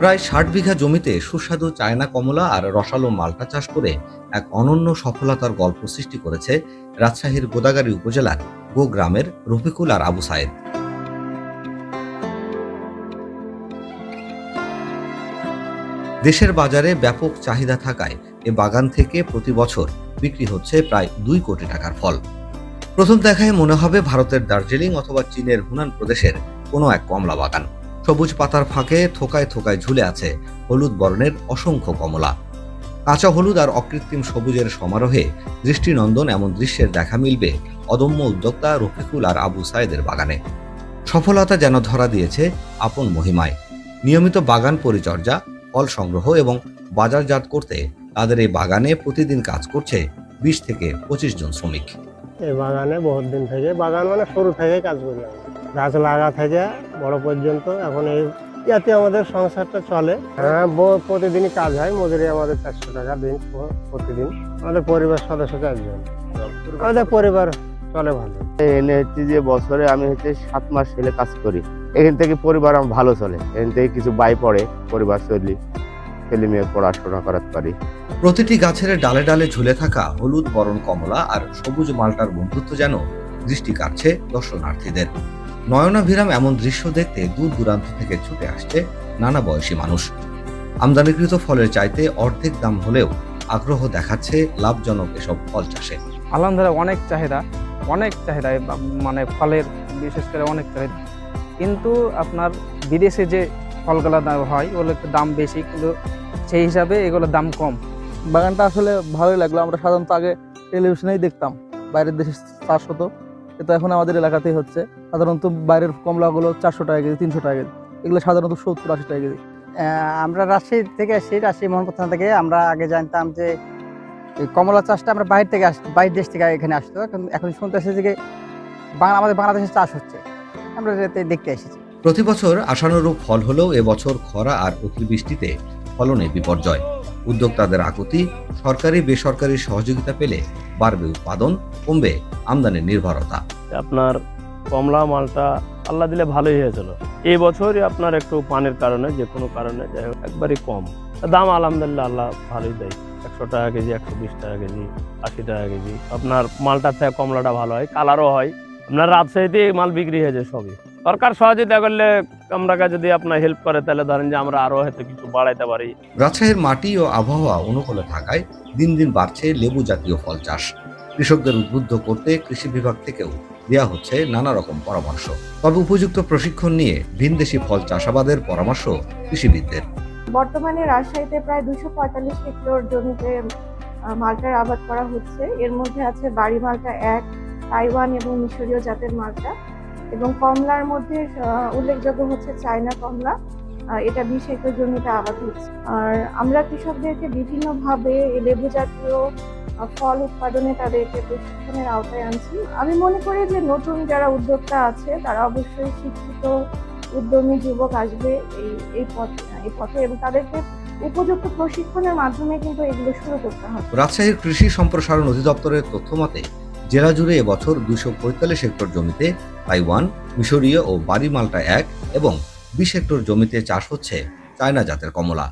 প্রায় ষাট বিঘা জমিতে সুস্বাদু চায়না কমলা আর রসালো মালটা চাষ করে এক অনন্য সফলতার গল্প সৃষ্টি করেছে রাজশাহীর গোদাগাড়ী উপজেলার গো গ্রামের রফিকুল আর আবু সায়েদ। দেশের বাজারে ব্যাপক চাহিদা থাকায় এ বাগান থেকে প্রতি বছর বিক্রি হচ্ছে প্রায় দুই কোটি টাকার ফল। প্রথম দেখায় মনে হবে ভারতের দার্জিলিং অথবা চীনের হুনান প্রদেশের কোনো এক কমলা বাগান। সবুজ পাতার ফাঁকে থোকায় থোকায় ঝুলে আছে হলুদ বর্ণের অসংখ্য কমলা। কাঁচা হলুদ আর অকৃত্রিম সবুজের সমারোহে দৃষ্টিনন্দন এমন দৃশ্যের দেখা মিলবে অদম্য উদ্যোক্তা রফিকুল আর আবু সায়েদের বাগানে। সফলতা যেন ধরা দিয়েছে আপন মহিমায়। নিয়মিত বাগান পরিচর্যা, ফল সংগ্রহ এবং বাজারজাত করতে তাদের এই বাগানে প্রতিদিন কাজ করছে বিশ থেকে পঁচিশ জন শ্রমিক। এই বাগানে বহুত দিন থেকে, বাগান মানে শুরু থেকে কাজ করি গাছ লাগা থেকে বড় পর্যন্ত এখন এই ইয়াতে আমাদের সংসারটা চলে। হ্যাঁ প্রতিদিনই কাজ হয় মজুরি আমাদের চারশো টাকা দিন প্রতিদিন। আমাদের পরিবার সদস্য চারজন। আমাদের পরিবার চলে ভালো। এনে হচ্ছে যে বছরে আমি হচ্ছে সাত মাস ছেলে কাজ করি। এখান থেকে পরিবার আমার ভালো চলে। এখান থেকে কিছু বাই পড়ে পরিবার চলি। ছেলে মেয়ে পড়াশোনা করাতে পারি। প্রতিটি গাছের ডালে ডালে ঝুলে থাকা হলুদ বরণ কমলা আর সবুজ মালটার বন্ধুত্ব যেন দৃষ্টি কাটছে দর্শনার্থীদের। নয়নাভিরাম এমন দৃশ্য দেখতে দূর দূরান্ত থেকে ছুটে আসছে নানা বয়সী মানুষ। আমদানিকৃত ফলের চাইতে অর্ধেক দাম হলেও আগ্রহ দেখাচ্ছে লাভজনক এসব ফল চাষে। আলহামদুলিল্লাহ, অনেক চাহিদা অনেক চাহিদা মানে ফলের, বিশেষ করে অনেক চাহিদা। কিন্তু আপনার বিদেশে যে ফলগুলো হয় ওগুলো একটু দাম বেশি, কিন্তু সেই হিসাবে এগুলোর দাম কম। বাগানটা আসলে ভালোই লাগল, আমরা সাধারণত আগে টেলিভিশনেই দেখতাম, বাইরের দেশে চাষ হতো। কিন্তু এখন আমাদের এলাকাতেই হচ্ছে। সাধারণত বাইরের কমলাগুলো চারশো টাকা কেজি তিনশো টাকা কেজি। এগুলো সাধারণত সত্তর আশি টাকা কেজি। আমরা রাজশাহী থেকে আসি রাজশাহী মোহনপুর থানা থেকে। আমরা আগে জানতাম যে কমলা চাষটা আমরা বাইরে থেকে আস বাইরের দেশ থেকে এখানে আসতো। এখন এখন শুনতে এসেছি যে বাংলা আমাদের বাংলাদেশে চাষ হচ্ছে। আমরা এতে দেখতে এসেছি। প্রতি বছর আশানুরূপ ফল হলেও এবছর খরা আর অতিবৃষ্টিতে ফলনে বিপর্যয়। উদ্যোক্তাদের আকুতি সরকারি বেসরকারি সহযোগিতা পেলে বাড়বে উৎপাদন কমবে আমদানির নির্ভরতা। আপনার কমলা মালটা আল্লাহ দিলে ভালোই হয়েছিল। এই বছরই আপনার একটু পানের কারণে, যে কোনো কারণে, যাই হোক, একবারই কম। দাম আলহামদুলিল্লাহ আল্লাহ ভালোই দেয়। একশো টাকা কেজি, একশো বিশ টাকা কেজি, আশি টাকা কেজি। আপনার মালটার থেকে কমলাটা ভালো হয়, কালারও হয়। আপনার রাজশাহীতে মাল বিক্রি হয়ে যায় সবই। সরকার সহযোগিতা করলে আমরাকে যদি আপনার হেল্প করে, তাহলে ধরেন যে আমরা আরও হয়তো কিছু বাড়াইতে পারি। রাজশাহীর মাটি ও আবহাওয়া অনুকূলে থাকায় দিন দিন বাড়ছে লেবু জাতীয় ফল চাষ। কৃষকদের উদ্বুদ্ধ করতে কৃষি বিভাগ থেকেও দেওয়া হচ্ছে নানা রকম পরামর্শ। তবে উপযুক্ত প্রশিক্ষণ নিয়ে ভিনদেশি ফল চাষাবাদের পরামর্শ কৃষিবিদদের। বর্তমানে রাজশাহীতে প্রায় দুশো পঁয়তাল্লিশ হেক্টর জমিতে মালটার আবাদ করা হচ্ছে। এর মধ্যে আছে বাড়ি মালটা এক, তাইওয়ান এবং মিশরীয় জাতের মালটা। এবং কমলার মধ্যে উল্লেখযোগ্য হচ্ছে চায়না কমলা। এটা বিশ জমিতে আবাদ হচ্ছে। আর আমরা কৃষকদেরকে বিভিন্নভাবে লেবু জাতীয় ফল উৎপাদনে তাদেরকে প্রশিক্ষণের আওতায় আনছি। আমি মনে করি যে নতুন যারা উদ্যোক্তা আছে, তারা অবশ্যই শিক্ষিত, উদ্যমী যুবক আসবে এই এই পথে এই পথে এবং তাদেরকে উপযুক্ত প্রশিক্ষণের মাধ্যমে কিন্তু এগুলো শুরু করতে হবে। রাজশাহীর কৃষি সম্প্রসারণ অধিদপ্তরের তথ্য মতে জেলা জুড়ে এবছর দুশো পঁয়তাল্লিশ হেক্টর জমিতে তাইওয়ান মিশরীয় ও বাড়ি মালটা এক এবং বিশ হেক্টর জমিতে চাষ হচ্ছে চায়না জাতের কমলা।